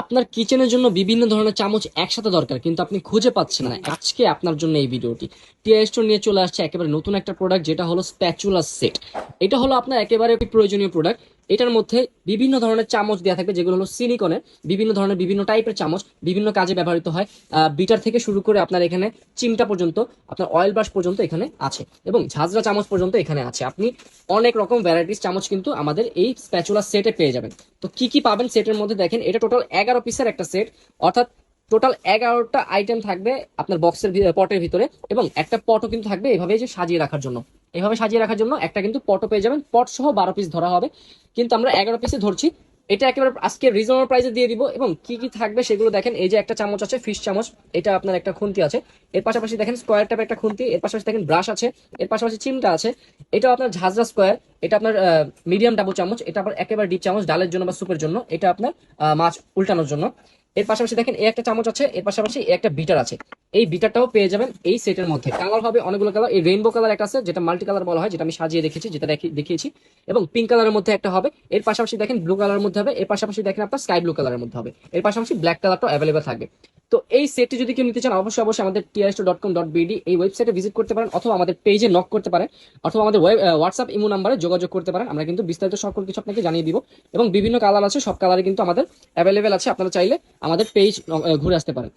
আপনার কিচেনের জন্য বিভিন্ন ধরনের চামচ একসাথে দরকার, কিন্তু আপনি খুঁজে পাচ্ছেন না। আজকে আপনার জন্য এই ভিডিওটি। টিআই স্টোর নিয়ে চলে আসছে একেবারে নতুন একটা প্রোডাক্ট যেটা হলো স্প্যাচুলা সেট এটা হলো আপনার একেবারে প্রয়োজনীয় প্রোডাক্ট এটার মধ্যে বিভিন্ন ধরনের চামচ দেওয়া থাকবে, যেগুলো হলো সিলিকনের বিভিন্ন ধরনের বিভিন্ন টাইপের চামচ, বিভিন্ন কাজে ব্যবহৃত হয়। বিটার থেকে শুরু করে আপনার এখানে চিমটা পর্যন্ত, আপনার অয়েল ব্রাশ পর্যন্ত এখানে আছে এবং ঝাঁঝরা চামচ পর্যন্ত এখানে আছে। আপনি অনেক রকম ভ্যারাইটিস চামচ কিন্তু আমাদের এই স্প্যাচুলা সেটে পেয়ে যাবেন। তো কি কি পাবেন সেটের মধ্যে দেখেন, এটা টোটাল এগারো পিসের একটা সেট অর্থাৎ টোটাল এগারোটা আইটেম থাকবে আপনার বক্সের পটের ভিতরে এবং একটা পটও কিন্তু থাকবে এভাবে যে সাজিয়ে রাখার জন্য। এভাবে সাজিয়ে রাখার জন্য একটা কিন্তু পটও পেয়ে যাবেন। পট সহ বারো পিস ধরা হবে। কিন্তু আমরা এগারো পিসে ধরছি। এটা একেবারে আজকে রিজনেবল প্রাইসে দিয়ে দিব এবং কি কি থাকবে সেগুলো দেখেন। এই যে একটা চামচ আছে ফিশ চামচ, এটা আপনার একটা খুন্তি আছে। এর পাশাপাশি দেখেন স্কোয়ার টাইপের একটা খুন্তি, এর পাশাপাশি দেখেন ব্রাশ আছে, এর পাশাপাশি চিমটা আছে। এটাও আপনার ঝাঁঝরা স্কোয়ার এটা আপনার মিডিয়াম ডাবল চামচ, এটা আবার একেবারে ডিপ চামচ, ডালের জন্য বা সুপের জন্য, এটা আপনার মাছ উল্টানোর জন্য। এর পাশাপাশি দেখেন এই একটা চামচ আছে, এর পাশাপাশি একটা বিটার আছে। এই বিটারটাও পেয়ে যাবেন এই সেটের মধ্যে। কালার হবে অনেকগুলো কালার এই রেইনবো কালার একটা আছে, যেটা মাল্টি কালার বলা হয়, যেটা আমি সাজিয়ে দেখেছি যেটা দেখি- দেখিয়েছি। এবং পিঙ্ক কালারের মধ্যে একটা হবে। এর পাশাপাশি দেখেন ব্লু কালারের মধ্যে হবে। এর পাশাপাশি দেখেন আপনার স্কাই ব্লু কালারের মধ্যে হবে। এর পাশাপাশি ব্ল্যাক কালারটাও অ্যাভেলেবেল থাকবে। তো এই সেটটি যদি কেউ নিতে চান, অবশ্যই অবশ্যই আমাদের TRS dot com dot BD এই ওয়েবসাইটে ভিজিট করতে পারেন অথবা আমাদের পেজে নক করতে পারেন অথবা আমাদের হোয়াটসঅ্যাপ ইমো নাম্বারে যোগাযোগ করতে পারেন। আমরা কিন্তু বিস্তারিত সকল কিছু আপনাকে জানিয়ে দিব এবং বিভিন্ন কালার আছে, সব কালারে কিন্তু আমাদের অ্যাভেলেবেল আছে। আপনারা চাইলে আমাদের পেজ ঘুরে আসতে পারেন।